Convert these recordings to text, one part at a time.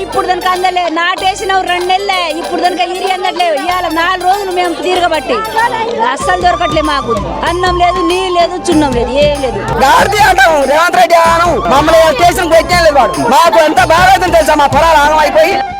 ఇప్పుడు దానికి అందలే. నాటేసిన రెండు నెలలే. ఇప్పుడు దానికి యూరియా అందట్లేవు. ఇవాళ నాలుగు రోజులు మేము తిరగబట్టి. అస్సలు దొరకట్లే మాకు. అన్నం లేదు నీళ్ళు లేదు చున్నం లేదు ఏం లేదు. గాడిది అంటాం. రేవంత్ రెడ్డి మమ్మల్ని స్టేషన్ పెట్టలేదు వాడు. మాకు ఎంత బాగా తెలుసా? మా పొలాలు అయిపోయి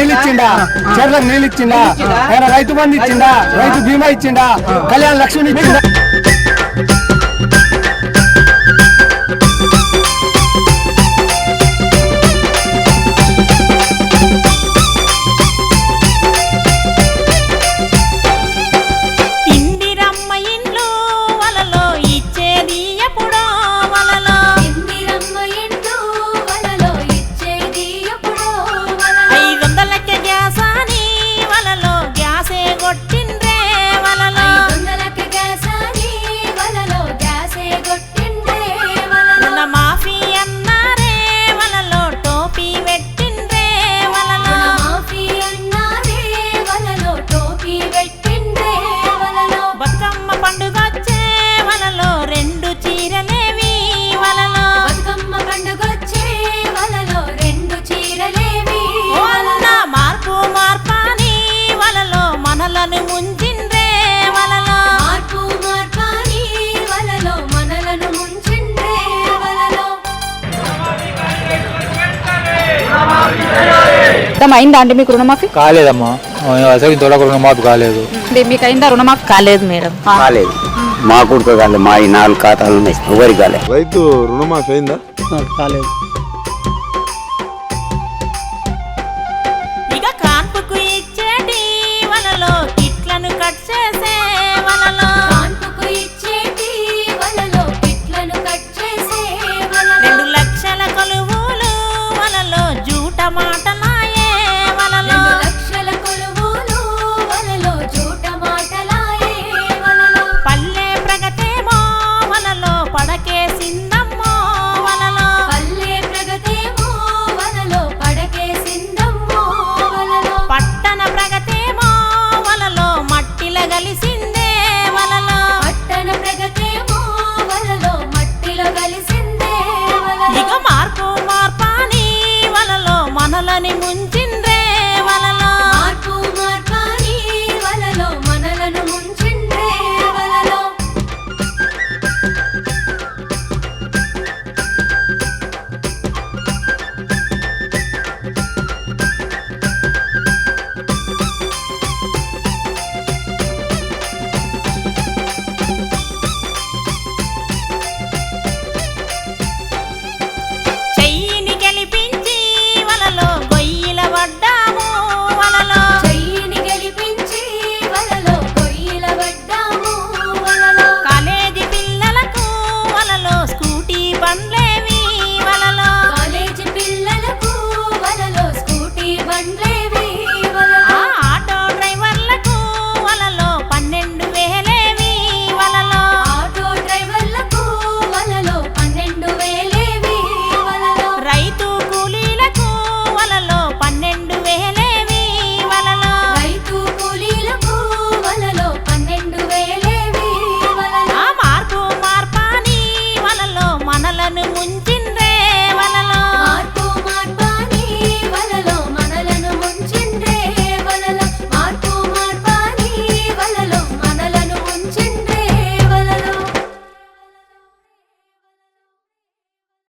నీళ్ళు ఇచ్చిండా చెర్లకు నీళ్ళు ఇచ్చిండా ఆయన రైతు బంధు ఇచ్చిండా? రైతు బీమా ఇచ్చిండా? కళ్యాణ లక్ష్మి ఇచ్చిండా? మొత్తం అయిందా అండి మీకు రుణమాఫీ? కాలేదమ్మా. అసలు ఇంతవరకు రుణమాఫీ కాలేదు. అంటే మీకు అయిందా రుణమాఫీ? కాలేదు మేడం. కాలేదు. మా కొడుకు కాలేదు మా ఈ నాలుగు ఖాతాలు ఉన్నాయి. ఎవరికి కాలేదు? రైతు రుణమాఫీ అయిందా? కాలేదు.